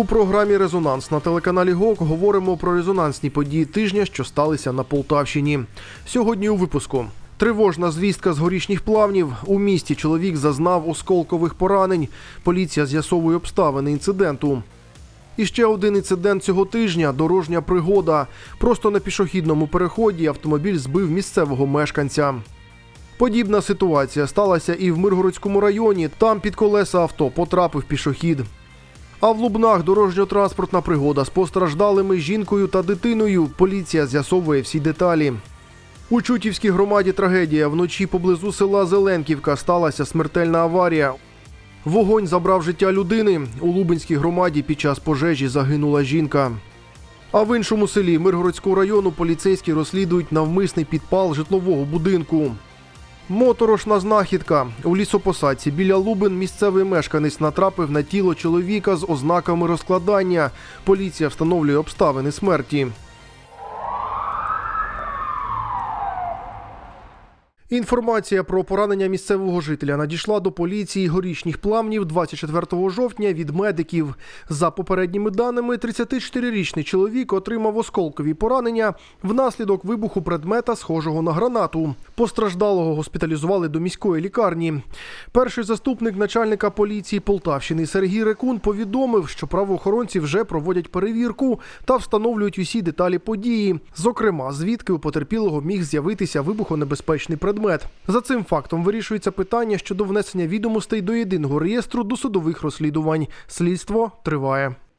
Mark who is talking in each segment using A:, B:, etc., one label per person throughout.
A: У програмі Резонанс на телеканалі ГОК говоримо про резонансні події тижня, що сталися на Полтавщині. Сьогодні у випуску. Тривожна звістка з горішніх плавнів. У місті чоловік зазнав осколкових поранень. Поліція з'ясовує обставини інциденту. І ще один інцидент цього тижня дорожня пригода. Просто на пішохідному переході автомобіль збив місцевого мешканця. Подібна ситуація сталася і в Миргородському районі. Там під колеса авто потрапив пішохід. А в Лубнах дорожньо-транспортна пригода з постраждалими жінкою та дитиною. Поліція з'ясовує всі деталі. У Чутівській громаді трагедія. Вночі поблизу села Зеленківка сталася смертельна аварія. Вогонь забрав життя людини. У Лубенській громаді під час пожежі загинула жінка. А в іншому селі Миргородського району поліцейські розслідують навмисний підпал житлового будинку. Моторошна знахідка. У лісопосадці біля Лубин місцевий мешканець натрапив на тіло чоловіка з ознаками розкладання. Поліція встановлює обставини смерті. Інформація про поранення місцевого жителя надійшла до поліції горішніх плавнів 24 жовтня від медиків. За попередніми даними, 34-річний чоловік отримав осколкові поранення внаслідок вибуху предмета, схожого на гранату. Постраждалого госпіталізували до міської лікарні. Перший заступник начальника поліції Полтавщини Сергій Рекун повідомив, що правоохоронці вже проводять перевірку та встановлюють усі деталі події. Зокрема, звідки у потерпілого міг з'явитися вибухонебезпечний предмет. За цим фактом вирішується питання щодо внесення відомостей до єдиного реєстру досудових розслідувань. Слідство триває. –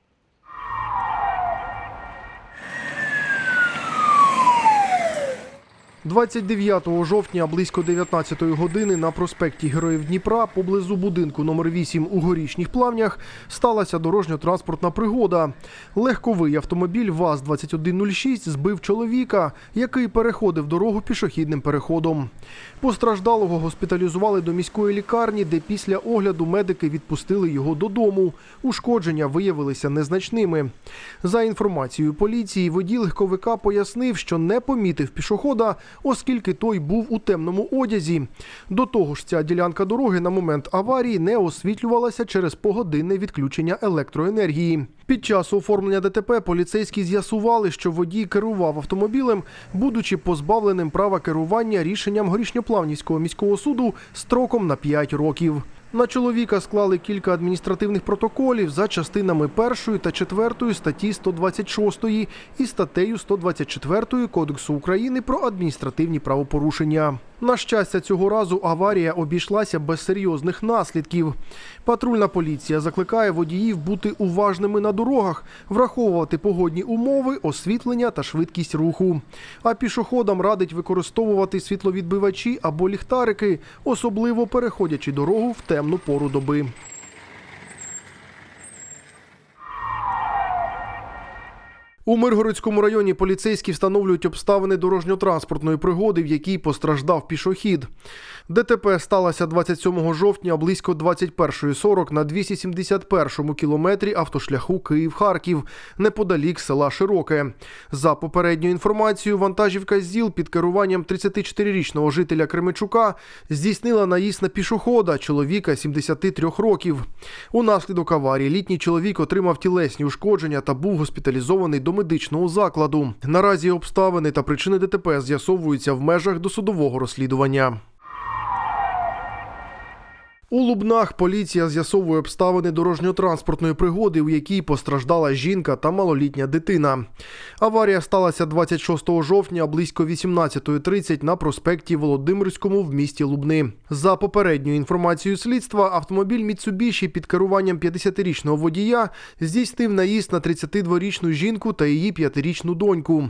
A: 29 жовтня близько 19 години на проспекті Героїв Дніпра поблизу будинку номер 8 у горішніх плавнях сталася дорожньо-транспортна пригода. Легковий автомобіль ВАЗ-2106 збив чоловіка, який переходив дорогу пішохідним переходом. Постраждалого госпіталізували до міської лікарні, де після огляду медики відпустили його додому. Ушкодження виявилися незначними. За інформацією поліції, водій легковика пояснив, що не помітив пішохода, оскільки той був у темному одязі. До того ж, ця ділянка дороги на момент аварії не освітлювалася через погодинне відключення електроенергії. Під час оформлення ДТП поліцейські з'ясували, що водій керував автомобілем, будучи позбавленим права керування рішенням Горішньоплавнівського міського суду строком на 5 років. На чоловіка склали кілька адміністративних протоколів за частинами 1 та 4 статті 126 і статтею 124 Кодексу України про адміністративні правопорушення. На щастя, цього разу аварія обійшлася без серйозних наслідків. Патрульна поліція закликає водіїв бути уважними на дорогах, враховувати погодні умови, освітлення та швидкість руху. А пішоходам радить використовувати світловідбивачі або ліхтарики, особливо переходячи дорогу в темну пору доби. У Миргородському районі поліцейські встановлюють обставини дорожньо-транспортної пригоди, в якій постраждав пішохід. ДТП сталося 27 жовтня близько 21.40 на 271-му кілометрі автошляху Київ-Харків, неподалік села Широке. За попередньою інформацією, вантажівка ЗІЛ під керуванням 34-річного жителя Кременчука здійснила наїзд на пішохода, чоловіка 73 років. Унаслідок аварії літній чоловік отримав тілесні ушкодження та був госпіталізований до медичного закладу. Наразі обставини та причини ДТП з'ясовуються в межах досудового розслідування. У Лубнах поліція з'ясовує обставини дорожньо-транспортної пригоди, у якій постраждала жінка та малолітня дитина. Аварія сталася 26 жовтня близько 18.30 на проспекті Володимирському в місті Лубни. За попередньою інформацією слідства, автомобіль Міцубіші під керуванням 50-річного водія здійснив наїзд на 32-річну жінку та її 5-річну доньку.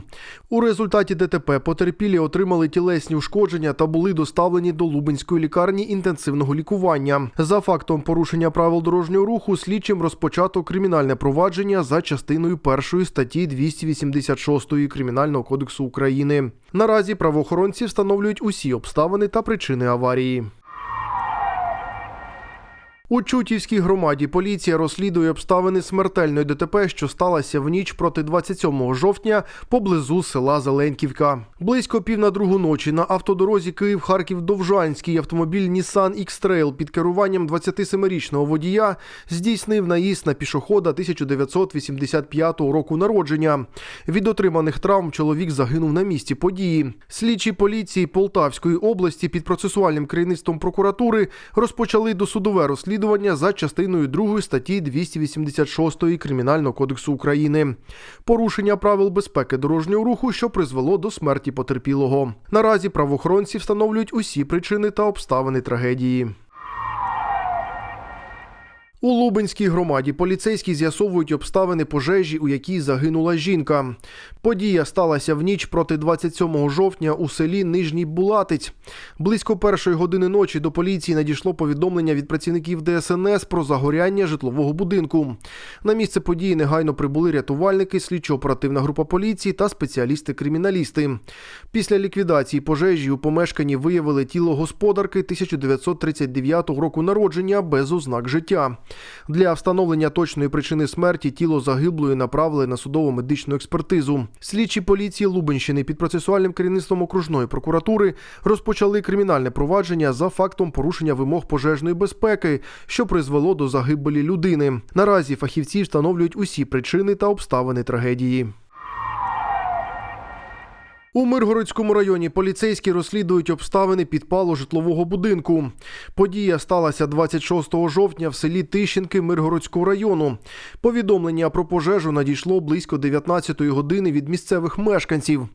A: У результаті ДТП потерпілі отримали тілесні ушкодження та були доставлені до Лубенської лікарні інтенсивного лікування. За фактом порушення правил дорожнього руху слідчим розпочато кримінальне провадження за частиною першої статті 286 Кримінального кодексу України. Наразі правоохоронці встановлюють усі обставини та причини аварії. У Чутівській громаді поліція розслідує обставини смертельної ДТП, що сталося в ніч проти 27 жовтня поблизу села Зеленківка. Близько пів на другу ночі на автодорозі Київ-Харків-Довжанський автомобіль Nissan X-Trail під керуванням 27-річного водія здійснив наїзд на пішохода 1985 року народження. Від отриманих травм чоловік загинув на місці події. Слідчі поліції Полтавської області під процесуальним керівництвом прокуратури розпочали досудове розслідування за частиною 2 статті 286 Кримінального кодексу України. Порушення правил безпеки дорожнього руху, що призвело до смерті потерпілого. Наразі правоохоронці встановлюють усі причини та обставини трагедії. У Лубенській громаді поліцейські з'ясовують обставини пожежі, у якій загинула жінка. Подія сталася в ніч проти 27 жовтня у селі Нижній Булатець. Близько першої години ночі до поліції надійшло повідомлення від працівників ДСНС про загоряння житлового будинку. На місце події негайно прибули рятувальники, слідчо-оперативна група поліції та спеціалісти-криміналісти. Після ліквідації пожежі у помешканні виявили тіло господарки 1939 року народження без ознак життя. Для встановлення точної причини смерті тіло загиблої направили на судово-медичну експертизу. Слідчі поліції Лубенщини під процесуальним керівництвом окружної прокуратури розпочали кримінальне провадження за фактом порушення вимог пожежної безпеки, що призвело до загибелі людини. Наразі фахівці встановлюють усі причини та обставини трагедії. У Миргородському районі поліцейські розслідують обставини підпалу житлового будинку. Подія сталася 26 жовтня в селі Тищенки Миргородського району. Повідомлення про пожежу надійшло близько 19 години від місцевих мешканців.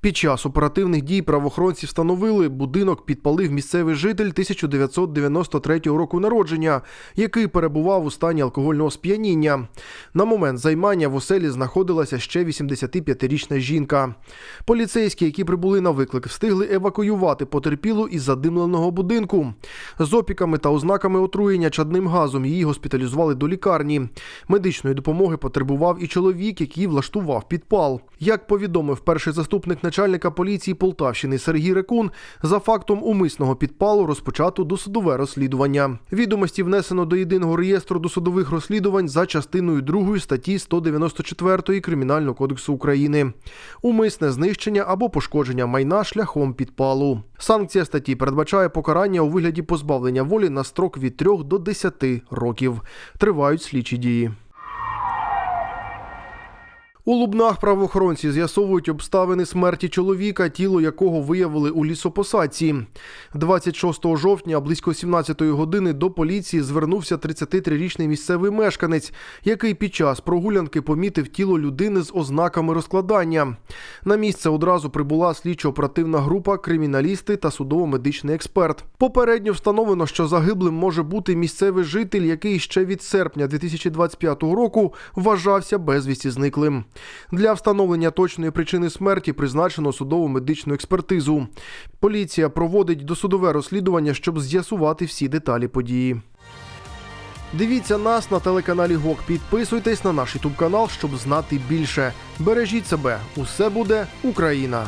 A: Під час оперативних дій правоохоронці встановили, будинок підпалив місцевий житель 1993 року народження, який перебував у стані алкогольного сп'яніння. На момент займання в оселі знаходилася ще 85-річна жінка. Поліцейські, які прибули на виклик, встигли евакуювати потерпілу із задимленого будинку. З опіками та ознаками отруєння чадним газом її госпіталізували до лікарні. Медичної допомоги потребував і чоловік, який влаштував підпал. Як повідомив перший заступник начальника поліції Полтавщини Сергій Рекун, за фактом умисного підпалу розпочато досудове розслідування. Відомості внесено до єдиного реєстру досудових розслідувань за частиною 2 статті 194 Кримінального кодексу України. Умисне знищення або пошкодження майна шляхом підпалу. Санкція статті передбачає покарання у вигляді позбавлення волі на строк від 3 до 10 років. Тривають слідчі дії. У Лубнах правоохоронці з'ясовують обставини смерті чоловіка, тіло якого виявили у лісопосадці. 26 жовтня, близько 17-ї години, до поліції звернувся 33-річний місцевий мешканець, який під час прогулянки помітив тіло людини з ознаками розкладання. На місце одразу прибула слідчо-оперативна група, криміналісти та судово-медичний експерт. Попередньо встановлено, що загиблим може бути місцевий житель, який ще від серпня 2025 року вважався безвісті зниклим. Для встановлення точної причини смерті призначено судову медичну експертизу. Поліція проводить досудове розслідування, щоб з'ясувати всі деталі події. Дивіться нас на телеканалі ГОК. Підписуйтесь на наш ютуб канал, щоб знати більше. Бережіть себе. Усе буде Україна!